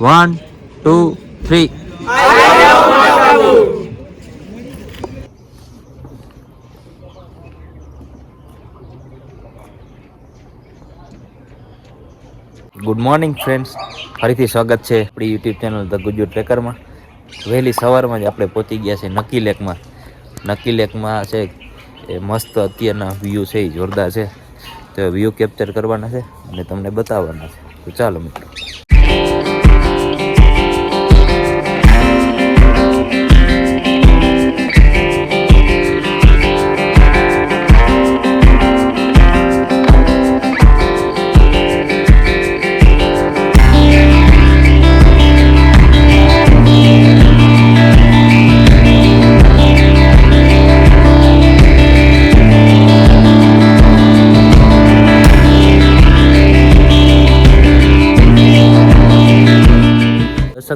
One two three good morning friends ફરીથી સ્વાગત છે આપણી યુટ્યુબ ચેનલ ધ ગુજુ ટ્રેકરમાં વહેલી સવારમાં જ આપણે પહોંચી ગયા છે નકી લેકમાં. નકી લેકમાં છે, એ મસ્ત અત્યારના વ્યૂ છે, એ જોરદાર છે. તો વ્યૂ કેપ્ચર કરવાના છે અને તમને બતાવવાના છે. તો ચાલો મિત્રો.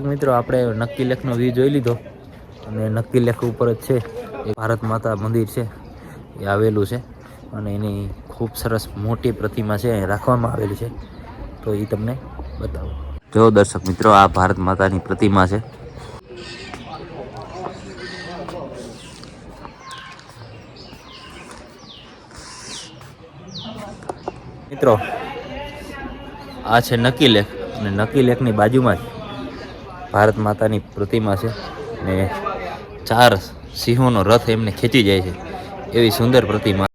દર્શક મિત્રો, આપણે નક્કી લેખનો વ્યૂ જોઈ લીધો. અને નક્કી લેખ ઉપર જ છે. એ ભારત માતા મંદિર છે. એ આવેલું છે. અને એની ખૂબ સરસ મોટી પ્રતિમા છે. રાખવામાં આવેલી છે. તો એ તમને બતાવો. જો દર્શક મિત્રો, આ ભારત માતાની પ્રતિમા છે. મિત્રો, આ છે નકી લેખ. અને નકી લેખની બાજુમાં જ ભારત માતાની પ્રતિમા છે ને ચાર સિંહોનો રથ એમને ખેંચી જાય છે. એવી સુંદર પ્રતિમા.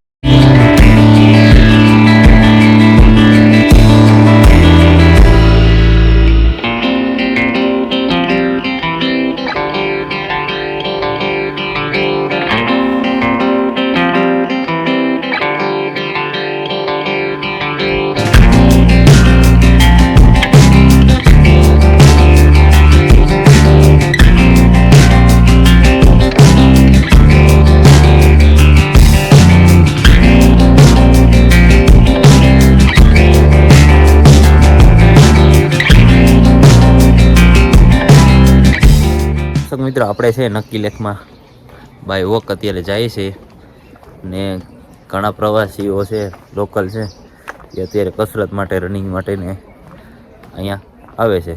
મિત્રો, આપણે છે નક્કી લેખમાં બાય વોક અત્યારે જાય છે ને ઘણા પ્રવાસીઓ છે, લોકલ છે, એ અત્યારે કસરત માટે રનિંગ માટેને અહીંયા આવે છે.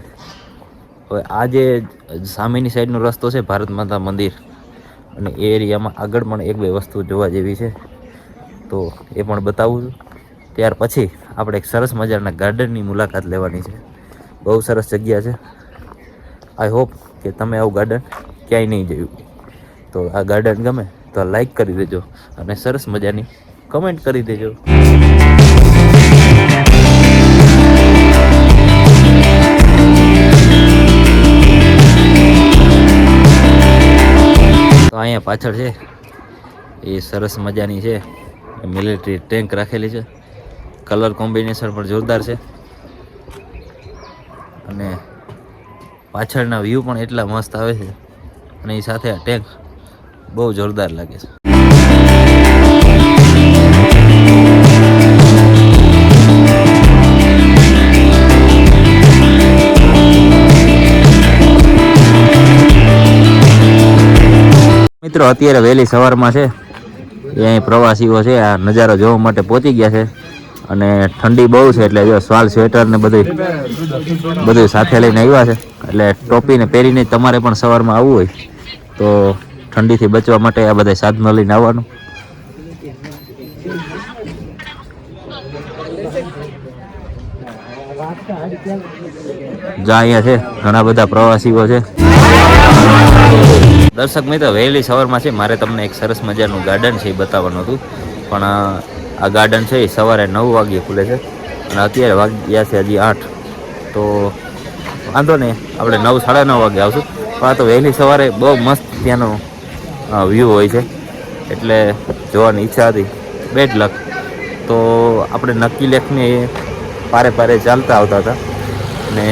હવે આ જે સામેની સાઈડનો રસ્તો છે, ભારત માતા મંદિર, અને એ એરિયામાં આગળ પણ એક બે વસ્તુ જોવા જેવી છે. તો એ પણ બતાવું છું. ત્યાર પછી આપણે એક સરસ મજાના ગાર્ડનની મુલાકાત લેવાની છે. બહુ સરસ જગ્યા છે. આઈ હોપ કે તમે આવું ગાર્ડન ક્યાંય નહીં જોયું. તો આ ગાર્ડન ગમે તો લાઈક કરી દેજો અને સરસ મજાની કમેન્ટ કરી દેજો. તો અહીંયા પાછળ છે. એ સરસ મજાની છે. મિલિટરી ટેન્ક રાખેલી છે. કલર કોમ્બિનેશન પણ જોરદાર છે અને પાછળના વ્યૂ પણ એટલા મસ્ત આવે છે. અને એ સાથે આ ટેન્ક બહુ જોરદાર લાગે છે. મિત્રો, અત્યારે વહેલી સવારમાં છે. અહીં પ્રવાસીઓ છે, આ નજારો જોવા માટે પહોંચી ગયા છે. અને ઠંડી બહુ છે એટલે જો સ્વાલ સ્વેટર ને બધું બધું સાથે લઈને આવ્યા છે. એટલે ટોપીને પહેરીને તમારે પણ સવારમાં આવવું હોય તો ઠંડીથી બચવા માટે આ બધા સાધનો લઈને આવવાનું. જ્યાં અહીંયા છે, ઘણા બધા પ્રવાસીઓ છે. દર્શક મિત્રો, વહેલી સવારમાં છે, મારે તમને એક સરસ મજાનું ગાર્ડન છે એ બતાવવાનું હતું. પણ આ ગાર્ડન છે એ સવારે નવ વાગ્યે ખુલે છે. અને અત્યારે વાગ્યા છે હજી આઠ. તો વાંધો નહીં. આપણે નવ, સાડા નવ વાગે આવશું. પણ આ તો વહેલી સવારે બહુ મસ્ત ત્યાંનો વ્યૂ હોય છે. એટલે જોવાની ઈચ્છા હતી. બેડ લક તો આપણે નક્કી લેખને પારે પારે ચાલતા આવતા હતા. અને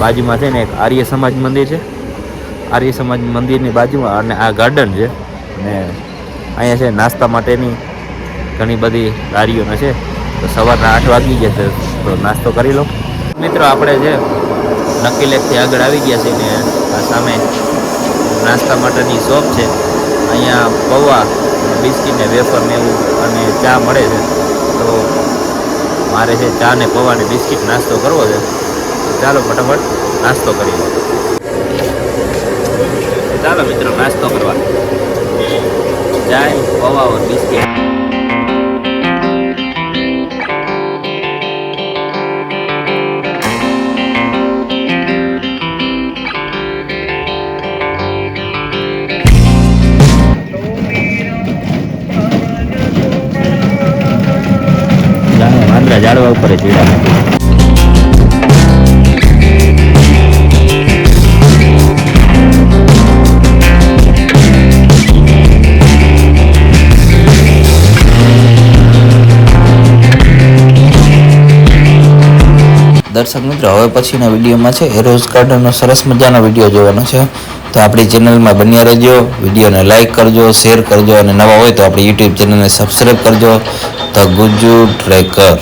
બાજુમાં છે ને એક આર્ય સમાજ મંદિર છે. આર્ય સમાજ મંદિરની બાજુમાં અને આ ગાર્ડન છે. અને અહીંયા છે નાસ્તા માટેની ઘણી બધી લારીઓને છે. તો સવારના આઠ વાગી ગયા છે. તો નાસ્તો કરી લો. મિત્રો, આપણે છે નક્કી લેખથી આગળ આવી ગયા છે ને આ સામે નાસ્તા માટેની શોપ છે. અહીંયા પૌવા, બિસ્કીટ ને વેફર ને એવું અને ચા મળે છે. તો મારે છે ચા ને પૌવા ને બિસ્કીટ નાસ્તો કરવો છે. ચાલો ફટાફટ નાસ્તો કરી લો ચાલો મિત્રો, નાસ્તો કરવા. ચા પૌવા ઓર બિસ્કિટ. વાંદરા ઝાડવા ઉપર ચડ્યા દર્શક મિત્રો, હવે પછીના વિડીયોમાં છે, એ રોઝ ગાર્ડનનો સરસ મજાનો વીડિયો જોવાનો છે. તો આપણી ચેનલમાં બન્યા રહેજો, વિડીયોને લાઇક કરજો, શેર કરજો, અને નવા હોય તો આપણી યુટ્યુબ ચેનલને સબસ્ક્રાઈબ કરજો. The Gujju tracker.